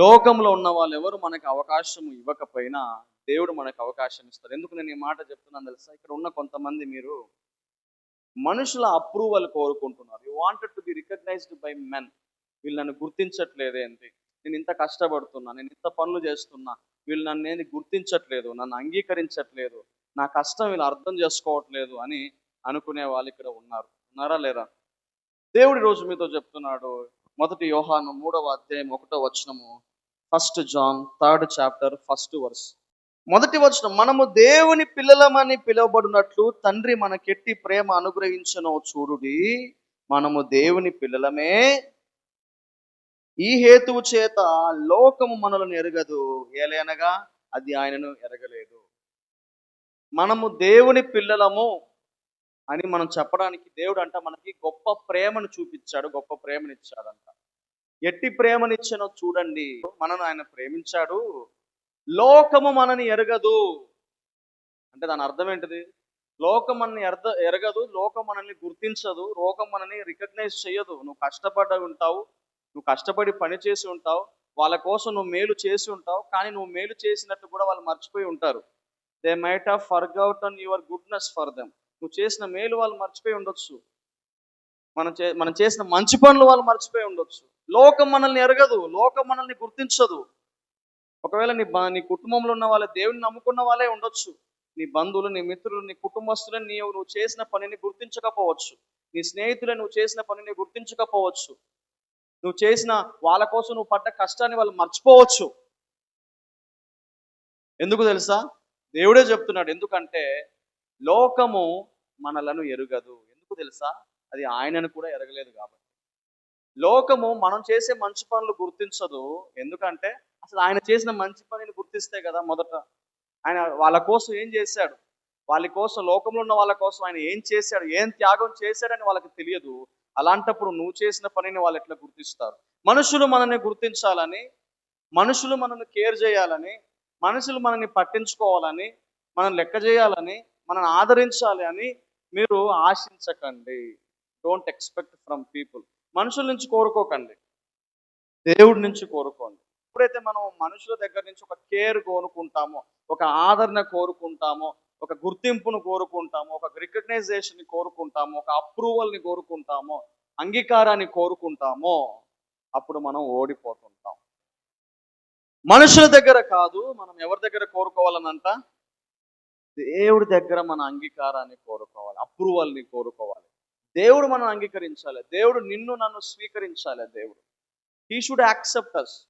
లోకంలో ఉన్న వాళ్ళు ఎవరు మనకి అవకాశం ఇవ్వకపోయినా దేవుడు మనకు అవకాశం ఇస్తారు. ఎందుకు నేను ఈ మాట చెప్తున్నాను తెలుసా? ఇక్కడ ఉన్న కొంతమంది మీరు మనుషుల అప్రూవల్ కోరుకుంటున్నారు. You wanted to be recognised by men వీళ్ళు నన్ను గుర్తించట్లేదేంటి నేను ఇంత కష్టపడుతున్నా నేను ఇంత పనులు చేస్తున్నా వీళ్ళు నన్ను నేను గుర్తించట్లేదు నన్ను అంగీకరించట్లేదు నా కష్టం వీళ్ళు అర్థం చేసుకోవట్లేదు అని అనుకునే వాళ్ళు ఇక్కడ ఉన్నారు. ఉన్నారా లేరా? దేవుడి రోజు మీతో చెప్తున్నాడు మొదటి యోహాను మూడవ అధ్యాయం ఒకటో వచనము first John third chapter first verse మొదటి వచనం మనము దేవుని పిల్లలమని పిలువబడినట్లు తండ్రి మనకెట్టి ప్రేమ అనుగ్రహించను చూడుడి మనము దేవుని పిల్లలమే. ఈ హేతువు చేత లోకము మనలను ఎరగదు ఏలైనగా అది ఆయనను ఎరగలేదు. మనము దేవుని పిల్లలము అని మనం చెప్పడానికి దేవుడు అంట మనకి గొప్ప ప్రేమను చూపించాడు గొప్ప ప్రేమనిచ్చాడంట. ఎట్టి ప్రేమనిచ్చానో చూడండి మనను ఆయన ప్రేమించాడు. లోకము మనని ఎరగదు. అంటే దాని అర్థం ఏంటిది? లోకం మనని ఎర్ద ఎరగదు లోకం మనల్ని గుర్తించదు లోకం మనని రికగ్నైజ్ చేయదు నువ్వు కష్టపడి ఉంటావు నువ్వు కష్టపడి పని చేసి ఉంటావు వాళ్ళ కోసం నువ్వు మేలు చేసి ఉంటావు కానీ నువ్వు మేలు చేసినట్టు కూడా వాళ్ళు మర్చిపోయి ఉంటారు. They might have forgot on your goodness for them నువ్వు చేసిన మేలు వాళ్ళు మర్చిపోయి ఉండొచ్చు. మనం చే మనం చేసిన మంచి పనులు వాళ్ళు మర్చిపోయి ఉండొచ్చు. లోకం మనల్ని ఎరగదు లోకం మనల్ని గుర్తించదు. ఒకవేళ నీ నీ కుటుంబంలో ఉన్న వాళ్ళే దేవుని నమ్ముకున్న వాళ్ళే ఉండొచ్చు. నీ బంధువులు నీ మిత్రులు నీ కుటుంబస్తులను నీవు నువ్వు చేసిన పనిని గుర్తించకపోవచ్చు. నీ స్నేహితులే నువ్వు చేసిన పనిని గుర్తించకపోవచ్చు. నువ్వు చేసిన వాళ్ళ కోసం నువ్వు పడ్డ కష్టాన్ని వాళ్ళు మర్చిపోవచ్చు. ఎందుకు తెలుసా? దేవుడే చెప్తున్నాడు. ఎందుకంటే లోకము మనలను ఎరుగదు. ఎందుకు తెలుసా? అది ఆయనను కూడా ఎరగలేదు కాబట్టి. లోకము మనం చేసే మంచి పనులు గుర్తించదు. ఎందుకంటే అసలు ఆయన చేసిన మంచి పనిని గుర్తిస్తే కదా మొదట. ఆయన వాళ్ళ కోసం ఏం చేశాడు? వాళ్ళ కోసం లోకంలో ఉన్న వాళ్ళ కోసం ఆయన ఏం చేశాడు? ఏం త్యాగం చేశాడని వాళ్ళకి తెలియదు. అలాంటప్పుడు నువ్వు చేసిన పనిని వాళ్ళు ఎట్లా గుర్తిస్తారు? మనుషులు మనల్ని గుర్తించాలని మనుషులు మనల్ని కేర్ చేయాలని మనుషులు మనల్ని పట్టించుకోవాలని మనం లెక్క చేయాలని మనల్ని ఆదరించాలి అని మీరు ఆశించకండి. డోంట్ ఎక్స్పెక్ట్ ఫ్రమ్ పీపుల్ మనుషుల నుంచి కోరుకోకండి. దేవుడి నుంచి కోరుకోండి. ఎప్పుడైతే మనం మనుషుల దగ్గర నుంచి ఒక కేర్ కోరుకుంటామో ఒక ఆదరణ కోరుకుంటామో ఒక గుర్తింపును కోరుకుంటామో ఒక రికగ్నైజేషన్ని కోరుకుంటామో ఒక అప్రూవల్ని కోరుకుంటామో అంగీకారాన్ని కోరుకుంటామో అప్పుడు మనం ఓడిపోతుంటాం. మనుషుల దగ్గర కాదు మనం ఎవరి దగ్గర కోరుకోవాలనంట? దేవుడి దగ్గర మన అంగీకారాన్ని కోరుకోవాలి అప్రూవల్ని కోరుకోవాలి. దేవుడు మనం అంగీకరించాలి. దేవుడు నిన్ను నన్ను స్వీకరించాలి దేవుడు. He should accept us